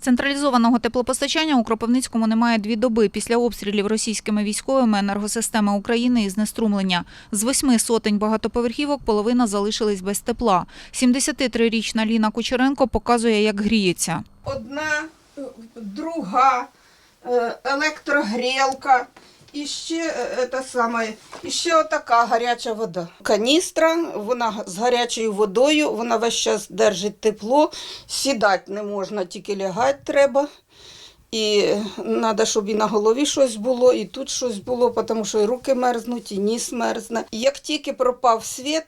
Централізованого теплопостачання у Кропивницькому немає дві доби після обстрілів російськими військовими енергосистеми України і знеструмлення. З восьми сотень багатоповерхівок половина залишились без тепла. 73-річна Ліна Кучеренко показує, як гріється. одна, друга, е, електрогрілка. І ще е, саме, ще отака гаряча вода. Каністра, вона з гарячою водою, вона весь час держить тепло, сідати не можна, тільки лягати треба. І треба, щоб і на голові щось було, і тут щось було, тому що і руки мерзнуть, і ніс мерзне. Як тільки пропав світ,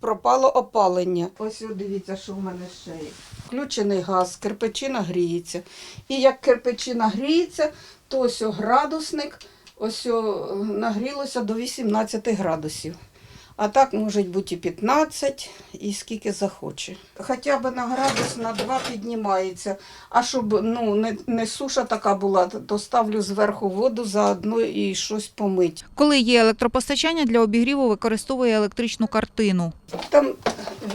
пропало опалення. Ось дивіться, що в мене ще є. Включений газ, кирпичина гріється. І як кирпичина гріється, то ось градусник ось о, нагрілося до 18 градусів. А так може бути і 15, і скільки захоче. Хоча б на градус на 2 піднімається. А щоб ну, не, не суша така була, то ставлю зверху воду заодно і щось помить. Коли є електропостачання, для обігріву використовує електричну картину. Там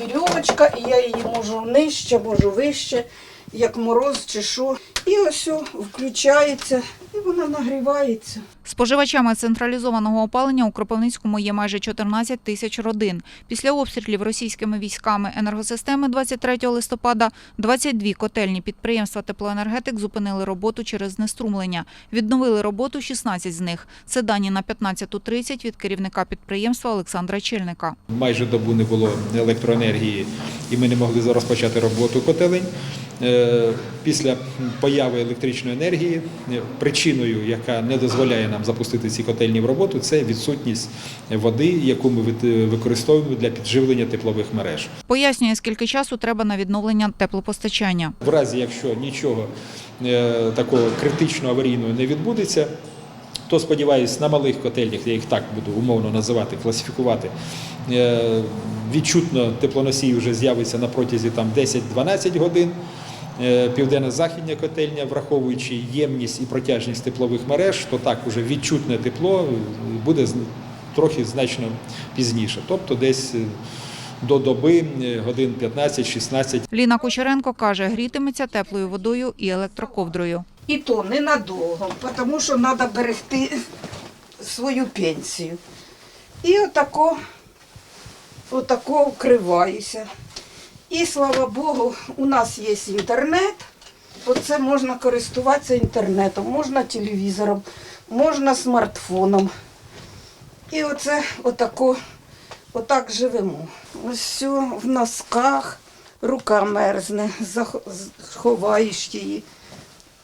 вірьовочка, і я її можу нижче, можу вище, як мороз чи що. І ось включається, і вона нагрівається. Споживачами централізованого опалення у Кропивницькому є майже 14 тисяч родин. Після обстрілів російськими військами енергосистеми 23 листопада 22 котельні підприємства теплоенергетик зупинили роботу через знеструмлення. Відновили роботу 16 з них. Це дані на 15.30 від керівника підприємства Олександра Чельника. Майже добу не було електроенергії, і ми не могли розпочати роботу котелень. Після появи електричної енергії е, причиною, яка не дозволяє нам запустити ці котельні в роботу, це відсутність води, яку ми використовуємо для підживлення теплових мереж. Пояснює, скільки часу треба на відновлення теплопостачання. В разі, якщо нічого е, такого критично аварійного не відбудеться, то сподіваюсь, на малих котельнях, я їх так буду умовно називати, класифікувати, е, відчутно теплоносій вже з'явиться на протязі 10-12 годин. Е, Південно-західня котельня, враховуючи ємність і протяжність теплових мереж, то так уже відчутне тепло е, буде з- трохи значно пізніше, тобто десь е, до доби годин 15-16 Ліна Кучеренко каже, грітиметься теплою водою і електроковдрою. І то ненадовго, тому що треба берегти свою пенсію. І отако, отако вкриваюся. І слава Богу, у нас є інтернет. Оце можна користуватися інтернетом, можна телевізором, можна смартфоном. І оце отако, отак живемо. Ось все в носках, рука мерзне, ховаєш її.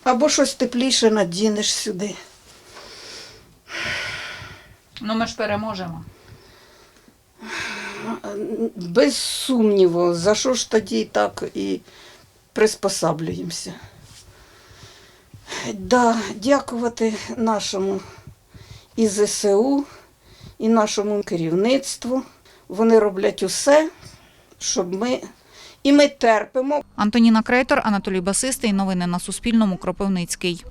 Або щось тепліше надінеш сюди. Ну ми ж переможемо. Без сумніву, за що ж тоді так і приспосаблюємося. Да, дякувати нашому і ЗСУ, і нашому керівництву. Вони роблять усе, щоб ми. І ми терпимо, Антоніна Крейтор, Анатолій Басистий. Новини на Суспільному. Кропивницький.